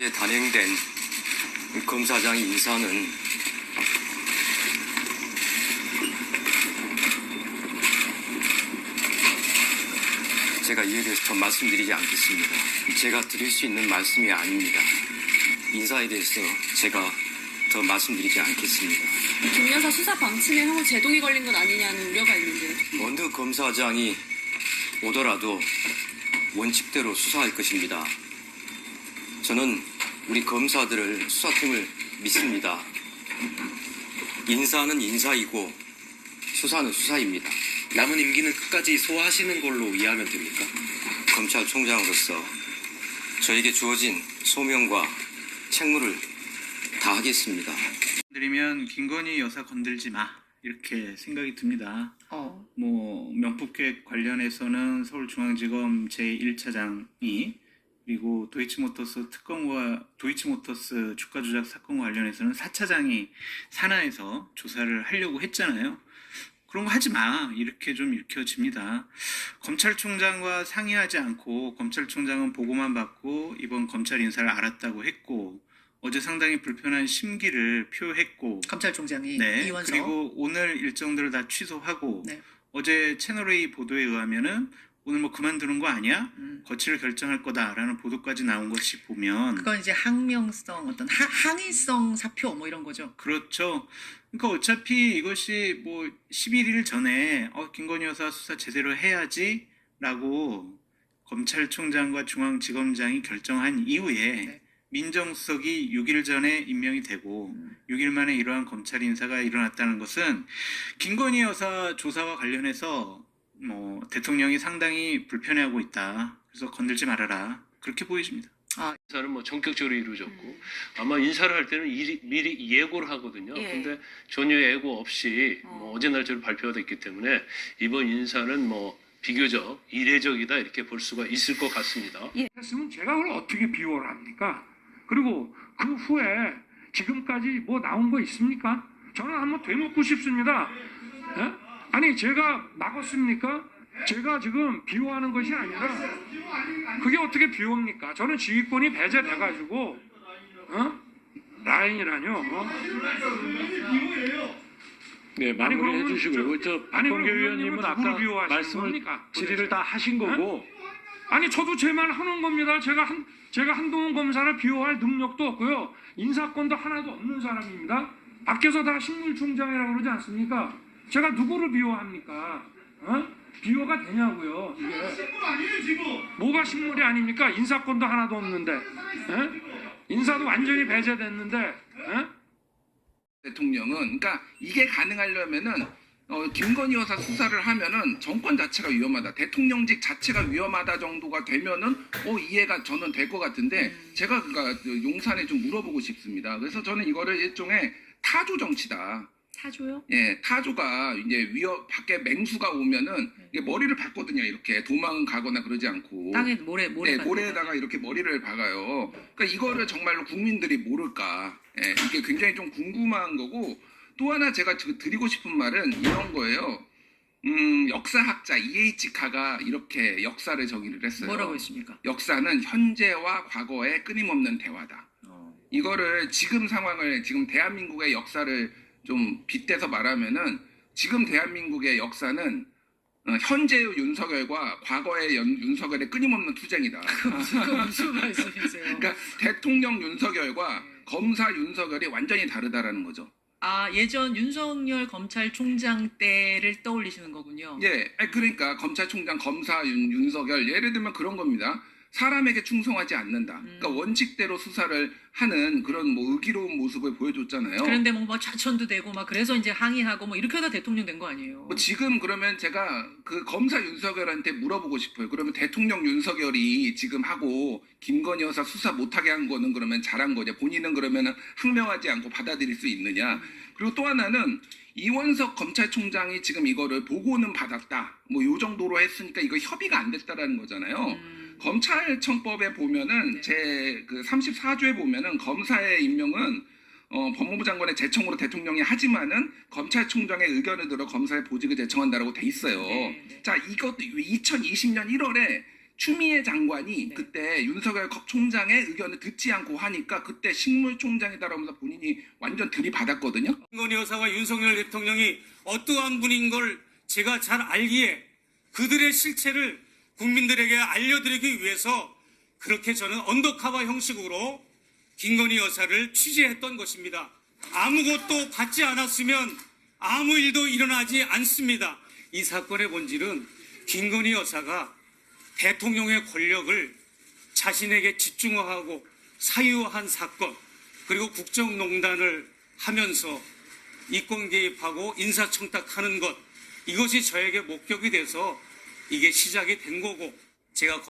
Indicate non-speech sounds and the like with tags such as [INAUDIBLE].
이제 단행된 검사장 인사는 제가 이에 대해서 더 말씀드리지 않겠습니다. 제가 드릴 수 있는 말씀이 아닙니다. 인사에 대해서 제가 더 말씀드리지 않겠습니다. 김 여사 수사 방침에 향후 제동이 걸린 것 아니냐는 우려가 있는데요. 어느 검사장이 오더라도 원칙대로 수사할 것입니다. 저는 우리 검사들을 수사팀을 믿습니다. 인사는 인사이고 수사는 수사입니다. 남은 임기는 끝까지 소화하시는 걸로 이해하면 됩니까? 검찰총장으로서 저에게 주어진 소명과 책무를 다 하겠습니다. 드리면 김건희 여사 건들지 마 이렇게 생각이 듭니다. 어. 뭐 명품계획 관련해서는 서울중앙지검 제1차장이 그리고 도이치모터스 특검과 도이치모터스 주가 조작 사건과 관련해서는 4차장이 산하에서 조사를 하려고 했잖아요. 그런 거 하지 마 이렇게 좀 읽혀집니다. 검찰총장과 상의하지 않고 검찰총장은 보고만 받고 이번 검찰 인사를 알았다고 했고 어제 상당히 불편한 심기를 표했고 검찰총장이 네 이원석 그리고 오늘 일정들을 다 취소하고 네. 어제 채널A 보도에 의하면은 오늘 뭐 그만두는 거 아니야? 음. 거취를 결정할 거다라는 보도까지 나온 것이 보면 그건 이제 항명성 어떤 하, 항의성 사표 뭐 이런 거죠. 그렇죠. 그러니까 어차피 이것이 뭐 11일 전에 어, 김건희 여사 수사 제대로 해야지라고 검찰총장과 중앙지검장이 결정한 이후에 네. 민정수석이 6일 전에 임명이 되고 음. 6일 만에 이러한 검찰 인사가 일어났다는 것은 김건희 여사 조사와 관련해서 뭐 대통령이 상당히 불편해하고 있다. 그래서 건들지 말아라. 그렇게 보여집니다. 인사는 뭐 전격적으로 이루어졌고 음. 아마 인사를 할 때는 이리- 미리 예고를 하거든요. 예. 근데 전혀 예고 없이 어. 뭐 어제 날짜로 발표가 됐기 때문에 이번 인사는 뭐 비교적 이례적이다 이렇게 볼 수가 있을 것 같습니다. 했으면 제가 그걸 어떻게 비호를 합니까? 그리고 그 후에 지금까지 뭐 나온 거 있습니까? 저는 한번 되묻고 싶습니다. 예? 아니 제가 막았습니까? 제가 지금 비호하는 것이 아니라 그게 어떻게 비호입니까? 저는 지휘권이 배제돼가지고 어? 라인이라뇨. 어? 네, 마무리해 그러면 주시고요. 저 아니, 박범계 의원님은 아까 말씀을? 질의를? 다 하신 거고 아니 저도 제 말 하는 겁니다. 제가 한 제가 한동훈 검사를 비호할 능력도 없고요. 인사권도 하나도 없는 사람입니다. 밖에서 다 식물총장이라고 그러지 않습니까? 제가 누구를 비호합니까? 어? 비호가 되냐고요. 이게. 식물 아니에요 지금. 뭐가 식물이 아닙니까? 인사권도 하나도 없는데. 예? 인사도 완전히 배제됐는데. 예? 대통령은 그러니까 이게 가능하려면은 어, 김건희 여사 수사를 하면은 정권 자체가 위험하다. 대통령직 자체가 위험하다 정도가 되면은 어 이해가 저는 될 것 같은데 제가 그러니까 그 용산에 좀 물어보고 싶습니다. 그래서 저는 이거를 일종의 타조 정치다. 사줘요? 예, 타조가 이제 위협 밖에 맹수가 오면은 이게 머리를 박거든요. 이렇게 도망 가거나 그러지 않고. 땅에 모래 모래 네, 받는 모래에다가 이렇게 머리를 박아요. 그러니까 이거를 정말로 국민들이 모를까? 예, 이게 굉장히 좀 궁금한 거고 또 하나 제가 드- 드리고 싶은 말은 이런 거예요. 음, 역사학자 E.H. 카가 이렇게 역사를 정의를 했어요. 뭐라고 했습니까? 역사는 현재와 과거의 끊임없는 대화다. 어. 이거를 지금 상황을 지금 대한민국의 역사를 좀 빗대서 말하면은 지금 대한민국의 역사는 어, 현재의 윤석열과 과거의 연- 윤석열의 끊임없는 투쟁이다. [LAUGHS] 무슨 [LAUGHS] 말씀이세요? 그러니까 대통령 윤석열과 검사 윤석열이 완전히 다르다라는 거죠. 아 예전 윤석열 검찰총장 때를 떠올리시는 거군요. 예, 그러니까 검찰총장, 검사 윤, 윤석열 예를 들면 그런 겁니다. 사람에게 충성하지 않는다. 그러니까 음. 원칙대로 수사를 하는 그런 뭐 의기로운 모습을 보여줬잖아요. 그런데 뭐, 뭐 좌천도 되고 막 그래서 이제 항의하고 뭐 이렇게 하다 대통령 된 거 아니에요? 뭐 지금 그러면 제가 그 검사 윤석열한테 물어보고 싶어요. 그러면 대통령 윤석열이 지금 하고 김건희 여사 수사 못하게 한 거는 그러면 잘한 거냐? 본인은 그러면은 항명하지 않고 받아들일 수 있느냐? 그리고 또 하나는 이원석 검찰총장이 지금 이거를 보고는 받았다. 뭐 요 정도로 했으니까 이거 협의가 안 됐다라는 거잖아요. 음, 검찰청법에 보면은 네. 제그 34조에 보면은 검사의 임명은 어, 법무부 장관의 제청으로 대통령이 하지만은 검찰총장의 의견을 들어 검사의 보직을 제청한다라고 돼 있어요. 네, 네. 자, 이것도 2020년 1월에 추미애 장관이 네. 그때 윤석열 거- 총장의 의견을 듣지 않고 하니까 그때 식물총장이다라면서 본인이 완전 들이받았거든요. 김건희 여사와 윤석열 대통령이 어떠한 분인 걸 제가 잘 알기에 그들의 실체를 국민들에게 알려드리기 위해서 그렇게 저는 언더카바 형식으로 김건희 여사를 취재했던 것입니다. 아무것도 받지 않았으면 아무 일도 일어나지 않습니다. 이 사건의 본질은 김건희 여사가 대통령의 권력을 자신에게 집중화하고 사유화한 사건, 그리고 국정농단을 하면서 이권 개입하고 인사청탁하는 것, 이것이 저에게 목격이 돼서 이게 시작이 된 거고, 제가